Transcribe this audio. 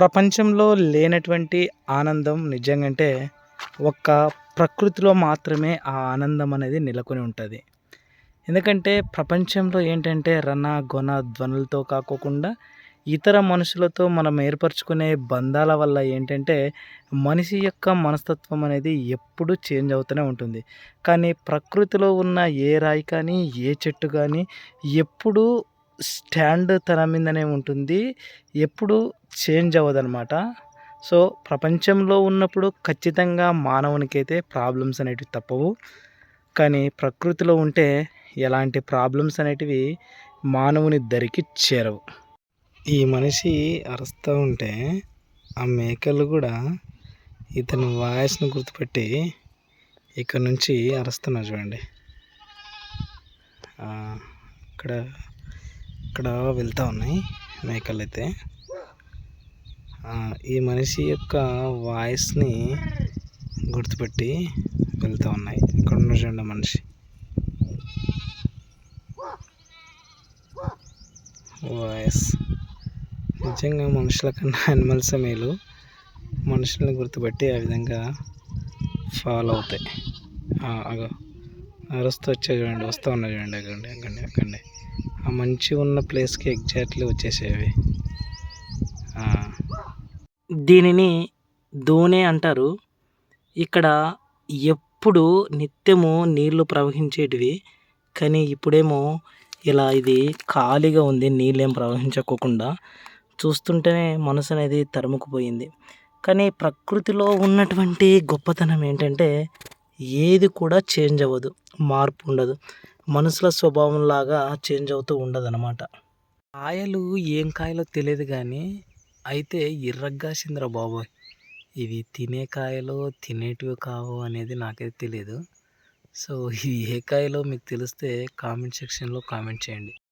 ప్రపంచంలో లేనటువంటి ఆనందం నిజంగంటే ఒక్క ప్రకృతిలో మాత్రమే ఆ ఆనందం అనేది నెలకొని ఉంటుంది. ఎందుకంటే ప్రపంచంలో ఏంటంటే రణ గొన ధ్వనులతో కాకోకుండా ఇతర మనుషులతో మనం ఏర్పరచుకునే బంధాల వల్ల ఏంటంటే మనిషి యొక్క మనస్తత్వం అనేది ఎప్పుడు చేంజ్ అవుతూనే ఉంటుంది. కానీ ప్రకృతిలో ఉన్న ఏ రాయి కానీ ఏ చెట్టు కానీ ఎప్పుడూ స్టాండ్ తన మీదనే ఉంటుంది. ఎప్పుడు చేంజ్ అవ్వదనమాట సో ప్రపంచంలో ఉన్నప్పుడు ఖచ్చితంగా మానవునికైతే ప్రాబ్లమ్స్ అనేటివి తప్పవు. కానీ ప్రకృతిలో ఉంటే ఎలాంటి ప్రాబ్లమ్స్ అనేటివి మానవుని దరికి చేరవు. ఈ మనిషి అరుస్తూ ఉంటే ఆ మేకలు కూడా ఇతని వాయిస్ను గుర్తుపెట్టి ఇక్కడ నుంచి అరుస్తున్నారు చూడండి. ఇక్కడ ఇక్కడ వెళ్తూ ఉన్నాయి మేకలు అయితే ఈ మనిషి యొక్క వాయిస్ని గుర్తుపెట్టి వెళ్తూ ఉన్నాయి. ఇక్కడ ఉన్న చూడండి మనిషి. వాయిస్. నిజంగా మనుషుల కన్నా యానిమల్స్ మేలు. మనుషుల్ని గుర్తుపెట్టి ఆ విధంగా ఫాలో అవుతాయి. అగో. అరుస్తూ వచ్చే చూడండి వస్తూ ఉన్నాయి చూడండి అక్కడి అక్కడి అక్కడి ఆ మంచి ఉన్న ప్లేస్కి ఎగ్జాక్ట్లీ వచ్చేసేవి. దీనిని దోనే అంటారు. ఇక్కడ ఎప్పుడు నిత్యము నీళ్ళు ప్రవహించేటివి కానీ ఇప్పుడేమో ఇలా ఇది ఖాళీగా ఉంది నీళ్ళేం ప్రవహించకోకుండా. చూస్తుంటేనే మనసు అనేది తరుముకుపోయింది. కానీ ప్రకృతిలో ఉన్నటువంటి గొప్పతనం ఏంటంటే ఏది కూడా చేంజ్ అవ్వదు మార్పు ఉండదు. మనుషుల స్వభావంలాగా చేంజ్ అవుతూ ఉండదనమాట కాయలు ఏం కాయలో తెలియదు కానీ అయితే ఎర్రగ్గాసిందిరా బాబోయ్. ఇవి తినే కాయలు తినేటివి కావు అనేది నాకైతే తెలియదు సో ఇది ఏ కాయలో మీకు తెలిస్తే కామెంట్ సెక్షన్లో కామెంట్ చేయండి.